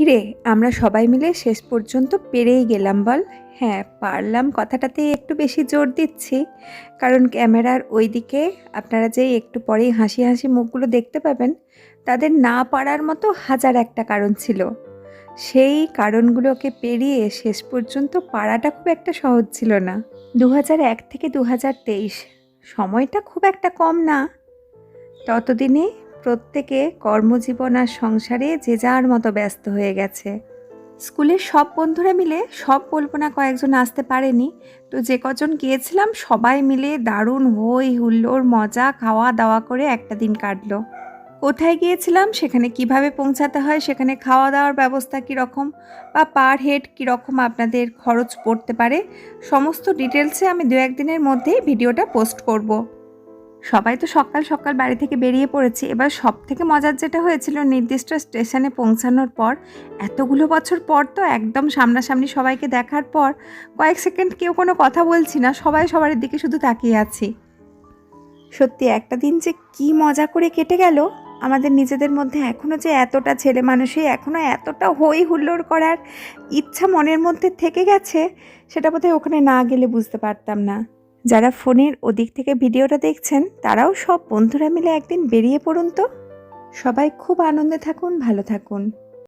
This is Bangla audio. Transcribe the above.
কিরে, আমরা সবাই মিলে শেষ পর্যন্ত পেরেই গেলাম বল। হ্যাঁ পারলাম কথাটাতেই একটু বেশি জোর দিচ্ছি। কারণ ক্যামেরার ওই দিকে আপনারা যেই একটু পরেই হাসি হাসি মুখগুলো দেখতে পাবেন, তাদের না পারার মতো হাজার একটা কারণ ছিল। সেই কারণগুলোকে পেরিয়ে শেষ পর্যন্ত পারাটা খুব একটা সহজ ছিল না। দু এক থেকে দু সময়টা খুব একটা কম না। ততদিনে প্রত্যেকে কর্মজীবন আর সংসারে যে যার মতো ব্যস্ত হয়ে গেছে। স্কুলের সব বন্ধুরা মিলে সব বলব না কয়েকজন আসতে পারেনি। তো যে কজন গিয়েছিলাম সবাই মিলে দারুণ হই হুল্লোড় মজা খাওয়া দাওয়া করে একটা দিন কাটলো। কোথায় গিয়েছিলাম, সেখানে কীভাবে পৌঁছাতে হয়, সেখানে খাওয়া দাওয়ার ব্যবস্থা কীরকম বা পার হেড কীরকম আপনাদের খরচ পড়তে পারে, সমস্ত ডিটেলসে আমি দু একদিনের মধ্যেই ভিডিওটা পোস্ট করব। সবাই তো সকাল সকাল বাড়ি থেকে বেরিয়ে পড়েছি। এবার সব থেকে মজার যেটা হয়েছিল, নির্দিষ্ট স্টেশনে পৌঁছানোর পর, এতগুলো বছর পর তো একদম সামনাসামনি সবাইকে দেখার পর, কয়েক সেকেন্ড কেউ কোনো কথা বলছি না, সবাই সবার দিকে শুধু তাকিয়ে আছি। সত্যি, একটা দিন যে কি মজা করে কেটে গেল, আমাদের নিজেদের মধ্যে এখনও যে এতটা ছেলে মানুষই এখনও এতটা হই হুল্লোড় করার ইচ্ছা মনের মধ্যে থেকে গেছে, সেটা বোধহয় ওখানে না গেলে বুঝতে পারতাম না। যারা ফোনের ওদিক থেকে ভিডিওটা দেখছেন, তারাও সব বন্ধুরা মিলে একদিন বেরিয়ে পড়ুন তো। সবাই খুব আনন্দে থাকুন, ভালো থাকুন।